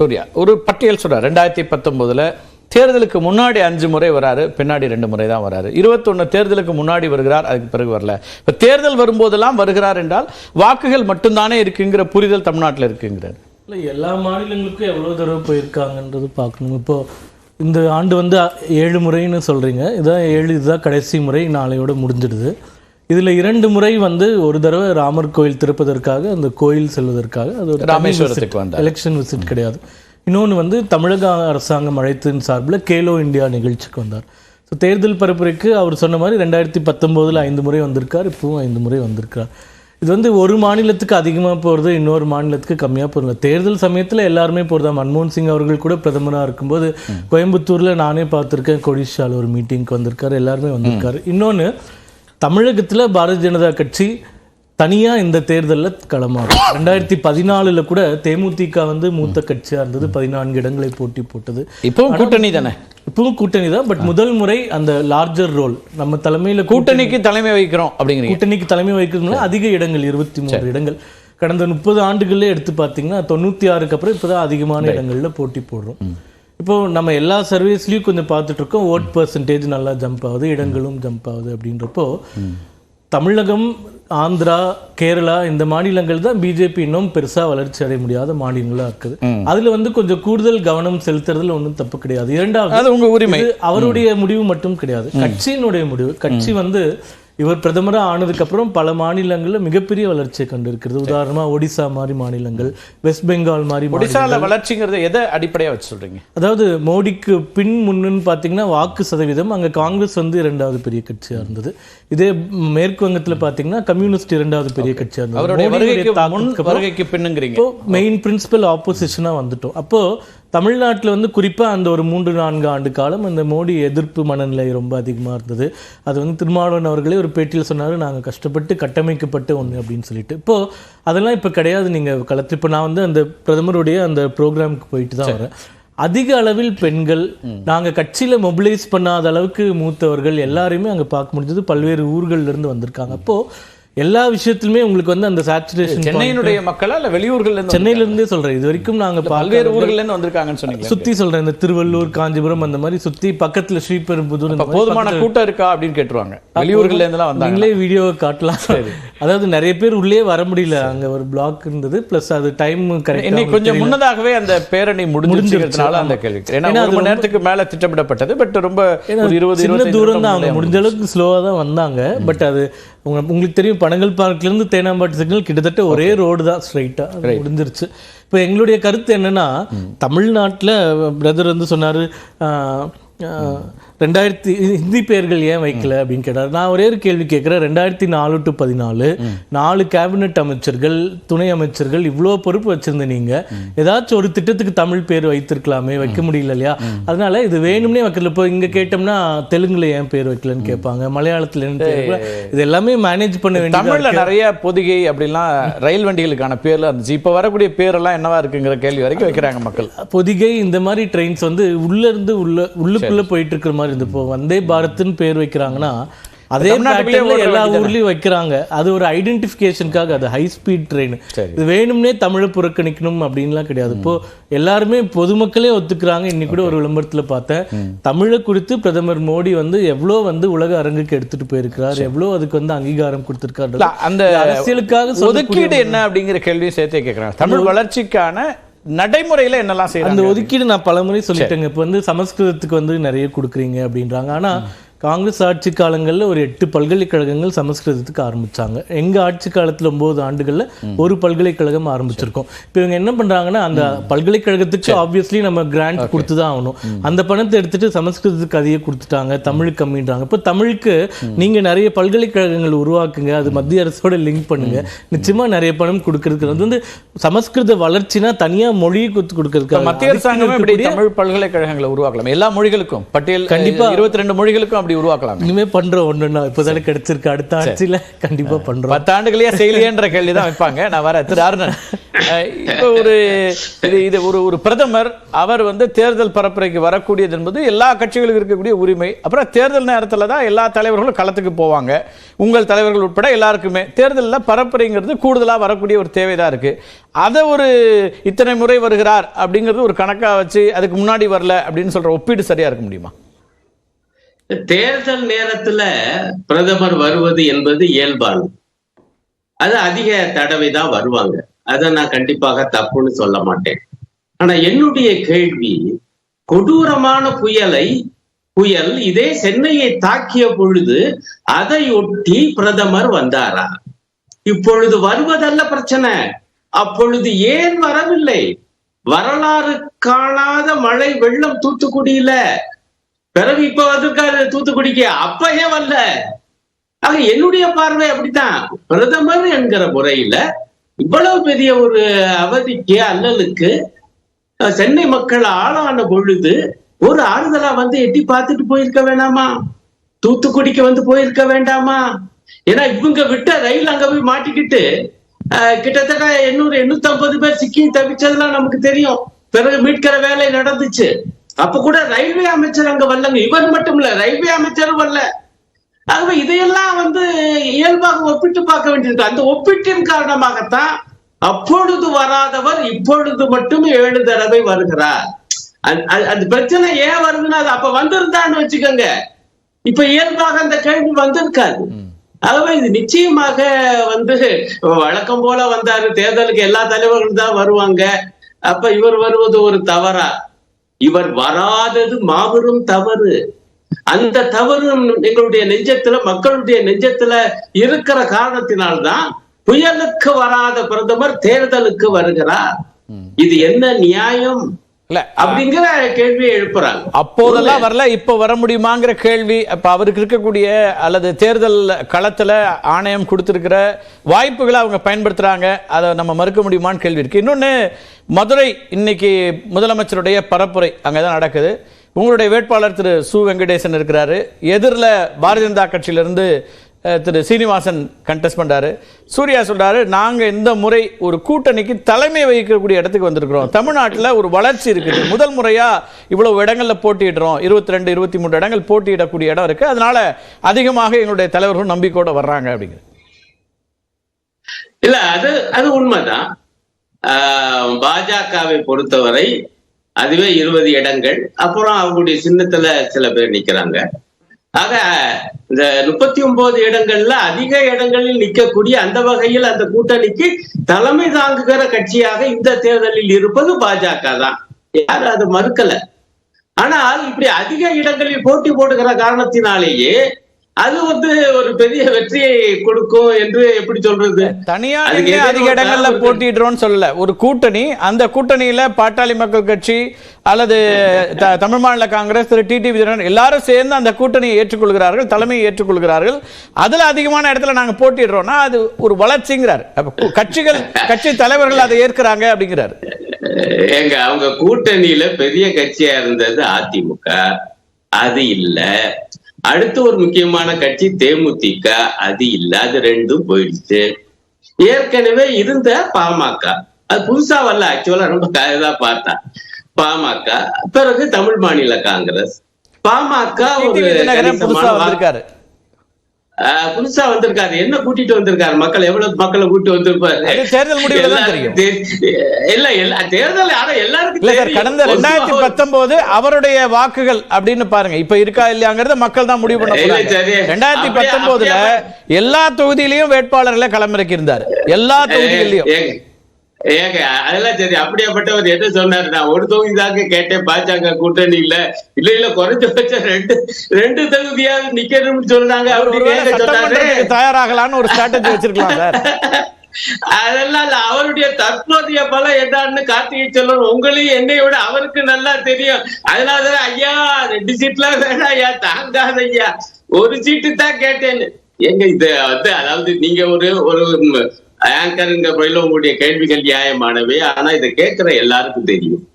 சூர்யா ஒரு பட்டியல் சொல்கிறார் ரெண்டாயிரத்தி பத்தொம்போதில் தேர்தலுக்கு முன்னாடி அஞ்சு முறை வராரு பின்னாடி ரெண்டு முறை தான் வராரு. இருபத்தொன்னு தேர்தலுக்கு முன்னாடி வருகிறார் அதுக்கு பிறகு வரல. இப்போ தேர்தல் வரும்போதெல்லாம் வருகிறார் என்றால் வாக்குகள் மட்டும்தானே இருக்குங்கிற புரிதல் தமிழ்நாட்டில் இருக்குங்கிறார். இல்லை எல்லா மாநிலங்களுக்கும் எவ்வளோ தடவை போயிருக்காங்கன்றது பார்க்கணும். இப்போது இந்த ஆண்டு வந்து ஏழு முறைன்னு சொல்கிறீங்க இதான் ஏழு இதுதான் கடைசி முறை. நாளையோடு முடிஞ்சிடுது. இதில் இரண்டு முறை வந்து ஒரு தடவை ராமர் கோயில் திறப்பதற்காக அந்த கோயில் செல்வதற்காக அது ஒரு ராமேஸ்வரத்துக்கு வந்தார். எலெக்ஷன் விசிட் கிடையாது. இன்னொன்று வந்து தமிழக அரசாங்கம் அழைத்தின் சார்பில் கேலோ இந்தியா நிகழ்ச்சிக்கு வந்தார். ஸோ தேர்தல் பரப்புரைக்கு அவர் சொன்ன மாதிரி ரெண்டாயிரத்தி பத்தொம்போதில் ஐந்து முறை வந்திருக்கார் இப்பவும் ஐந்து முறை வந்திருக்கார் இது வந்து ஒரு மாநிலத்துக்கு அதிகமாக போகிறது இன்னொரு மாநிலத்துக்கு கம்மியாக போகிறது தேர்தல் சமயத்தில் எல்லாருமே போகிறதா மன்மோகன் சிங் அவர்கள் கூட பிரதமராக இருக்கும்போது கோயம்புத்தூரில் நானே பார்த்துருக்கேன். கொடிஷால ஒரு மீட்டிங்க்கு வந்திருக்காரு எல்லாருமே வந்திருக்காரு. இன்னொன்று தமிழகத்தில் பாரதிய ஜனதா கட்சி தனியா இந்த தேர்தலில் களமாகும் ரெண்டாயிரத்தி பதினாலுல கூட தேமுதிக வந்து மூத்த கட்சியா இருந்தது. பதினான்கு இடங்களை போட்டி போட்டது. இப்பவும் கூட்டணி தானே? இப்பவும் கூட்டணி தான். பட் முதல் முறை அந்த லார்ஜர் ரோல் நம்ம தலைமையில கூட்டணிக்கு தலைமை வகிக்கிறோம் அப்படிங்கிறீங்க. கூட்டணிக்கு தலைமை வைக்கிறதுனால அதிக இடங்கள் இருபத்தி மூன்று இடங்கள். கடந்த முப்பது ஆண்டுகள்ல எடுத்து பார்த்தீங்கன்னா தொண்ணூத்தி ஆறுக்கு அப்புறம் இப்பதான் அதிகமான இடங்கள்ல போட்டி போடுறோம். இப்போ நம்ம எல்லா சர்வீஸ்லயும் கொஞ்சம் பார்த்துட்டு இருக்கோம் ஓட் பர்சன்டேஜ் நல்லா ஜம்ப் ஆகுது இடங்களும் ஜம்ப் ஆகுது அப்படின்றப்போ தமிழகம் ஆந்திரா கேரளா இந்த மாநிலங்கள் தான் பிஜேபி இன்னும் பெருசா வளர்ச்சி அடைய முடியாத மாநிலங்களா இருக்குது. அதுல வந்து கொஞ்சம் கூடுதல் கவனம் செலுத்துறதுல ஒன்றும் தப்பு கிடையாது. இரண்டாவது அது உங்க உரிமை. அவருடைய முடிவு மட்டும் கிடையாது. கட்சியினுடைய முடிவு. கட்சி வந்து இவர் பிரதமரா ஆனதுக்கு அப்புறம் பல மாநிலங்கள்ல மிகப்பெரிய வளர்ச்சியை கண்டிருக்கிறது. உதாரணமா ஒடிசா மாதிரி மாநிலங்கள் வெஸ்ட் பெங்கால் மாதிரி. ஒடிசால வளர்ச்சிங்கிறத எதை அடிப்படையா வச்சு சொல்றீங்க? அதாவது மோடிக்கு பின் முன்னுன்னு பார்த்தீங்கன்னா வாக்கு சதவீதம் அங்க காங்கிரஸ் வந்து இரண்டாவது பெரிய கட்சியா இருந்தது. இதே மேற்கு வங்கத்துல பார்த்தீங்கன்னா கம்யூனிஸ்ட் இரண்டாவது பெரிய கட்சியா இருந்தது. வருகைக்கு பின்னுங்கிறீங்க. மெயின் பிரின்சிபல் ஆப்போசிஷனா வந்துட்டோம். அப்போ தமிழ்நாட்டுல வந்து குறிப்பா அந்த ஒரு மூன்று நான்கு ஆண்டு காலம் அந்த மோடி எதிர்ப்பு மனநிலை ரொம்ப அதிகமா இருந்தது. அது வந்து திருமாவளவன் அவர்களே ஒரு பேட்டியில் சொன்னாரு நாங்க கஷ்டப்பட்டு கட்டமைக்கப்பட்ட ஒண்ணு அப்படின்னு சொல்லிட்டு. இப்போ அதெல்லாம் இப்ப கிடையாது நீங்க களத்து இப்போ நான் வந்து அந்த பிரதமருடைய அந்த ப்ரோக்ராமுக்கு போயிட்டு தான் வரேன். அதிக அளவில் பெண்கள் நாங்க கட்சியில மொபிலைஸ் பண்ணாத அளவுக்கு மூத்தவர்கள் எல்லாரையுமே அங்க பார்க்க முடிஞ்சது. பல்வேறு ஊர்கள்ல இருந்து வந்திருக்காங்க. அப்போ எல்லா விஷயத்திலுமே உங்களுக்கு வந்து அந்த சேச்சுரேஷன் சென்னையினுடைய மக்களா இல்ல வெளியூர்கள்ல இருந்து சென்னையில இருந்தே சொல்றேன். இது வரைக்கும் நாங்க பல்வேறு ஊர்கள்ல இருந்து வந்திருக்காங்கன்னு சொன்னீங்க. சுத்தி சொல்றேன். இந்த திருவள்ளூர் காஞ்சிபுரம் அந்த மாதிரி சுத்தி பக்கத்துல ஸ்ரீபெரும்புதூர் போதுமான கூட்டம் இருக்கா அப்படின்னு கேட்டுருவாங்க. வெளியூர்கள்ல இருந்தெல்லாம் வந்தாங்க நீங்களே வீடியோ காட்டலாம். அதாவது நிறைய பேர் உள்ளே வர முடியல. அங்க ஒரு பிளாக் இருந்தது. பிளஸ் அது டைம் கரெக்ட் இன்னைக்கு கொஞ்சம் முன்னதாகவே அந்த பேரணி முடிஞ்சிருக்கிறதுனால அந்த கேள்வி. ஏன்னா ஒரு மணி நேரத்துக்கு மேல திட்டமிடப்பட்டது. பட் ரொம்ப இருபது சின்ன தூரம் தான் அவங்க முடிஞ்ச அளவுக்கு ஸ்லோவா தான் வந்தாங்க. பட் அது உங்க உங்களுக்கு தெரியும் பனங்கல் பார்க்ல இருந்து தேனாம்பாட்டு சிக்னல் கிட்டத்தட்ட ஒரே ரோடு தான் ஸ்ட்ரைட்டா முடிஞ்சிருச்சு. இப்போ எங்களுடைய கருத்து என்னன்னா தமிழ்நாட்டுல பிரதர் வந்து சொன்னாரு ரெண்டாயிரத்தி ஹிந்தி பெயர்கள் ஏன் வைக்கல அப்படின்னு கேட்டார் நான் ஒரே ஒரு கேள்வி கேட்குறேன். ரெண்டாயிரத்தி நாலு டு பதினாலு நாலு கேபினெட் அமைச்சர்கள் துணை அமைச்சர்கள் இவ்வளோ பொறுப்பு வச்சிருந்த நீங்க. ஏதாச்சும் ஒரு திட்டத்துக்கு தமிழ் பேர் வைத்திருக்கலாமே வைக்க முடியல இல்லையா? அதனால இது வேணும்னே வைக்கல. இப்போ இங்க கேட்டோம்னா தெலுங்குல ஏன் பேர் வைக்கலன்னு கேட்பாங்க மலையாளத்துல? இது எல்லாமே மேனேஜ் பண்ண வேண்டியது தமிழ்ல நிறைய பொதிகை அப்படிலாம் ரயில் வண்டிகளுக்கான பேர்ல இருந்துச்சு. இப்ப வரக்கூடிய பேரெல்லாம் என்னவா இருக்குங்கிற கேள்வி வரைக்கும் வைக்கிறாங்க மக்கள். பொதிகை இந்த மாதிரி ட்ரெயின்ஸ் வந்து உள்ள இருந்து உள்ள உள்ளுக்குள்ள போயிட்டு இருக்கிற மாதிரி இருந்து இப்போ வந்தே பாரத்னு பேர் வைக்கிறாங்கன்னா அதே ஓடுற எல்லா. ஊர்லயும் வைக்கிறாங்க. அது ஒரு ஐடென்டிஃபிகேஷனுக்காக அது ஹை ஸ்பீட் ட்ரெயின். இது வேணும்னே தமிழை புறக்கணிக்கணும் அப்படின்லாம் கிடையாது. இப்போ எல்லாருமே பொதுமக்களே ஒத்துக்கிறாங்க. இன்னைக்கு கூட ஒரு விளம்பரத்துல பார்த்தேன். தமிழை குறித்து பிரதமர் மோடி வந்து எவ்வளோ வந்து உலக அரங்குக்கு எடுத்துட்டு போயிருக்கிறார் எவ்வளோ அதுக்கு வந்து அங்கீகாரம் கொடுத்திருக்காரு. அந்த அரசியலுக்காக ஒதுக்கீடு என்ன அப்படிங்கிற கேள்வியும் சேர்த்தே கேட்கறாங்க தமிழ் வளர்ச்சிக்கான நடைமுறையில என்னெல்லாம் அந்த செய்யறாங்க ஒதுக்கீடு நான் பலமுறை சொல்லிட்டேங்க. இப்போ வந்து சமஸ்கிருதத்துக்கு வந்து நிறைய கொடுக்குறீங்க அப்படின்றாங்க. ஆனா காங்கிரஸ் ஆட்சி காலங்கள்ல ஒரு எட்டு பல்கலைக்கழகங்கள் சமஸ்கிருதத்துக்கு ஆரம்பிச்சாங்க. எங்க ஆட்சி காலத்துல ஒன்பது ஆண்டுகள்ல ஒரு பல்கலைக்கழகம் ஆரம்பிச்சிருக்கோம். இப்போ இவங்க என்ன பண்றாங்கன்னா அந்த பல்கலைக்கழகத்துக்கு ஆப்வியஸ்லி நம்ம கிராண்ட் கொடுத்து தான் ஆகணும். அந்த பணத்தை எடுத்துட்டு சமஸ்கிருதத்துக்கு அதையே கொடுத்துட்டாங்க. தமிழுக்கு கம்மின்றாங்க. இப்போ தமிழுக்கு நீங்க நிறைய பல்கலைக்கழகங்கள் உருவாக்குங்க. அது மத்திய அரசோட லிங்க் பண்ணுங்க. நிச்சயமா நிறைய பணம் கொடுக்கறதுக்கு அது வந்து சமஸ்கிருத வளர்ச்சினா தனியா மொழியை கொடுத்து கொடுக்கறதுக்கு மத்திய அரசாங்கமே தமிழ் பல்கலைக்கழகங்களை உருவாக்கலாம். எல்லா மொழிகளுக்கும். பட்டியல் கண்டிப்பா. இருபத்தி ரெண்டு மொழிகளுக்கும் அப்படி உருவாக்கலாம். இனிமே பண்றோம் ஒண்ணுன்னா. இப்போதானே கிடைச்சிருக்கு. அடுத்த ஆட்சியில கண்டிப்பா பண்றோம். பத்தாண்டுகளே செய்யலையேன்ற கேள்வி தான் வைப்பாங்க. நான் வர திரு அருணன். இப்போ ஒரு இது இது ஒரு ஒரு பிரதமர் அவர் வந்து தேர்தல் பரப்புரைக்கு வரக்கூடியது என்பது எல்லா கட்சிகளுக்கும் இருக்கக்கூடிய உரிமை. அப்புறம் தேர்தல் நேரத்தில் தான் எல்லா தலைவர்களும் களத்துக்கு போவாங்க. உங்கள் தலைவர்கள் உட்பட எல்லாருக்குமே. தேர்தலில் பரப்புரைங்கிறது கூடுதலாக வரக்கூடிய ஒரு தேவை தான் இருக்கு. அதை ஒரு இத்தனை முறை வருகிறார் அப்படிங்கிறது ஒரு கணக்காக வச்சு அதுக்கு முன்னாடி வரல அப்படின்னு சொல்ற ஒப்பீடு சரியா இருக்க முடியுமா? தேர்தல் நேரத்துல பிரதமர் வருவது என்பது இயல்பானது அது அதிக தடவை தான் வருவாங்க. அதை நான் கண்டிப்பாக தப்புன்னு சொல்ல மாட்டேன். ஆனா என்னுடைய கேள்வி கொடூரமான புயலை புயல் இதே சென்னையை தாக்கிய பொழுது அதையொட்டி பிரதமர் வந்தாரா? இப்பொழுது வருவதல்ல பிரச்சனை. அப்பொழுது ஏன் வரவில்லை? வரலாறு காணாத மழை வெள்ளம் தூத்துக்குடியில. பிறகு இப்ப வந்திருக்காரு தூத்துக்குடிக்கு அப்ப ஏன் வரல. ஆக என்னுடைய பார்வை அப்படித்தான். பிரதமர் என்கிற முறையில இவ்வளவு பெரிய ஒரு அவதிக்கு அல்லலுக்கு சென்னை மக்கள் ஆளான பொழுது ஒரு ஆறுதலா வந்து எட்டி பார்த்துட்டு போயிருக்க வேண்டாமா தூத்துக்குடிக்கு வந்து போயிருக்க வேண்டாமா? ஏன்னா இவங்க விட்ட ரயில் அங்க போய் மாட்டிக்கிட்டு அஹ், கிட்டத்தட்ட எண்ணூறு எண்ணூத்தி ஐம்பது பேர் சிக்கி தவிச்சதெல்லாம் நமக்கு தெரியும். பிறகு மீட்கிற வேலை நடந்துச்சு. அப்ப கூட ரயில்வே அமைச்சர் அங்க வரலங்க. இவர் மட்டும் இல்ல ரயில்வே அமைச்சரும் வரல. ஆகவே இதையெல்லாம் வந்து இயல்பாக ஒப்பிட்டு பார்க்க வேண்டியிருக்கு. அந்த ஒப்பீட்டின் காரணமாகத்தான் அப்பொழுது வராதவர் இப்பொழுது மட்டும் ஏழு தடவை வருகிறார். அந்த பிரச்சனை ஏன் வருதுன்னா அது அப்ப வந்திருந்தான்னு வச்சுக்கோங்க. இப்ப இயல்பாக அந்த கேள்வி வந்திருக்காது. ஆகவே இது நிச்சயமாக வந்து வழக்கம் போல வந்தாரு. தேர்தலுக்கு எல்லா தலைவர்களும் தான் வருவாங்க. அப்ப இவர் வருவது ஒரு தவறா? இவர் வராதது மாபெரும் தவறு. அந்த தவறு எங்களுடைய நெஞ்சத்துல மக்களுடைய நெஞ்சத்துல இருக்கிற காரணத்தினால்தான் புயலுக்கு வராத பிரதமர் தேர்தலுக்கு வருகிறார். இது என்ன நியாயம்? அப்படிங்கிற கேள்வியை எழுப்புறாங்க. அப்போதெல்லாம் வரல இப்போ வர முடியுமாங்கிற கேள்வி அப்ப அவருக்கு இருக்கக்கூடிய அல்லது தேர்தல் களத்துல ஆணையம் கொடுத்திருக்கிற வாய்ப்புகளை அவங்க பயன்படுத்துறாங்க. அதை நம்ம மறுக்க முடியுமான்னு கேள்வி இருக்கு. இன்னொன்னு மதுரை இன்னைக்கு முதலமைச்சருடைய பரப்புரை அங்கதான் நடக்குது. உங்களுடைய வேட்பாளர் திரு சு. வெங்கடேசன் இருக்கிறாரு. எதிரில் பாரதிய ஜனதா கட்சியிலிருந்து திரு சீனிவாசன் கண்டெஸ்ட் பண்றாரு. சூர்யா சொல்றாரு நாங்க இந்த முறை ஒரு கூட்டணிக்கு தலைமை வகிக்கக்கூடிய இடத்துக்கு வந்திருக்கிறோம். தமிழ்நாட்டுல ஒரு வளர்ச்சி இருக்குது. முதல் முறையா இவ்வளவு இடங்கள்ல போட்டியிடுறோம். இருபத்தி ரெண்டு இருபத்தி மூன்று இடங்கள் போட்டியிடக்கூடிய இடம் இருக்கு. அதனால அதிகமாக எங்களுடைய தலைவர்கள் நம்பிக்கையோட வர்றாங்க அப்படிங்கிறது. இல்ல அது அது உண்மைதான். பாஜகவை பொறுத்தவரை அதுவே இருபது இடங்கள். அப்புறம் அவங்களுடைய சின்னத்துல சில பேர் நிக்கிறாங்க. ஆக இந்த முப்பத்தி ஒன்பது இடங்கள்ல அதிக இடங்களில் நிற்கக்கூடிய அந்த வகையில் அந்த கூட்டணிக்கு தலைமை தாங்குகிற கட்சியாக இந்த தேர்தலில் இருப்பது பாஜக தான். யாரும் அதை மறுக்கல? ஆனால் இப்படி அதிக இடங்களில் போட்டி போடுகிற காரணத்தினாலேயே அது வந்து ஒரு பெரிய வெற்றியை கொடுக்கும் என்று எப்படி சொல்றது? தனியா அதிக இடங்கள்ல போட்டியிடுறோம்னு சொல்லல. ஒரு கூட்டணி அந்த கூட்டணியில பாட்டாளி மக்கள் கட்சி அல்லது தமிழ் மாநில காங்கிரஸ் திரு டிடி விஜயன் எல்லாரும் சேர்ந்து அந்த கூட்டணியை ஏற்றுக்கொள்கிறார்கள் தலைமையை ஏற்றுக்கொள்கிறார்கள். அதுல அதிகமான இடத்துல நாங்க போட்டிடுறோம்னா அது ஒரு வளர்ச்சிங்கிறார். கட்சிகள் கட்சி தலைவர்கள் அதை ஏற்கிறாங்க அப்படிங்கிறார். எங்க அவங்க கூட்டணியில பெரிய கட்சியா இருந்தது அதிமுக. அது இல்ல. அடுத்து ஒரு முக்கியமான கட்சி தேமுதிக அது இல்ல அது ரெண்டும் போயிடுச்சு. ஏற்கனவே இருந்த பாமக. அது புதுசா வரல ஆக்சுவலா ரொம்ப தான் பார்த்தேன் பாமக பிறகு தமிழ் மாநில காங்கிரஸ். பாமக ஒரு புதுசா வந்திருக்காரு. என்ன கூட்டிட்டு வந்திருக்காரு? மக்கள் எவ்வளவு மக்களை கூட்டி வந்திருப்பாரு? தேர்தல் தெரி- இல்ல தேர்தல் ஆனா எல்லாருக்கும். கடந்த ரெண்டாயிரத்தி பத்தொன்பது அவருடைய வாக்குகள் அப்படின்னு பாருங்க. இப்ப இருக்கா இல்லையாங்கிறத மக்கள் தான் முடிவு பண்ண. ரெண்டாயிரத்தி பத்தொன்பதுல எல்லா தொகுதியிலையும் வேட்பாளர்களை களமிறக்கி இருந்தார் எல்லா தொகுதிகளிலும் ஏங்க அதெல்லாம் சரி அப்படியாப்பட்டவர் என்ன சொன்னாரு? நான் ஒரு தொகுதி தாங்க கேட்டேன் பாஜக கூட்டணி இல்ல. இல்ல இல்ல குறைஞ்சபட்சம் ரெண்டு ரெண்டு தொகுதியாவது நிக்கணும்னு சொன்னாங்க. அவர் அப்படி ஒருவேளை கேட்க சொன்னாரு? தயாராகலான்னு ஒரு ஸ்ட்ராட்டஜி வச்சிருக்கலாம் சார். அதெல்லாம் இல்ல அவருடைய தற்போதைய பலம் என்னன்னு கார்த்திகை செல்வன் உங்களையும் என்னை விட அவருக்கு நல்லா தெரியும். அதனாலதான் ஐயா ரெண்டு சீட்லாம் வேணாம் ஐயா தாங்காத ஐயா ஒரு சீட்டு தான் கேட்டேன்னு. எங்க இது வந்து அதாவது நீங்க ஒரு ஒரு ஆங்கருங்க பயில உங்களுடைய கேள்விகள் நியாயமானவை. ஆனா இதை கேட்கிற எல்லாருக்கும் தெரியும்.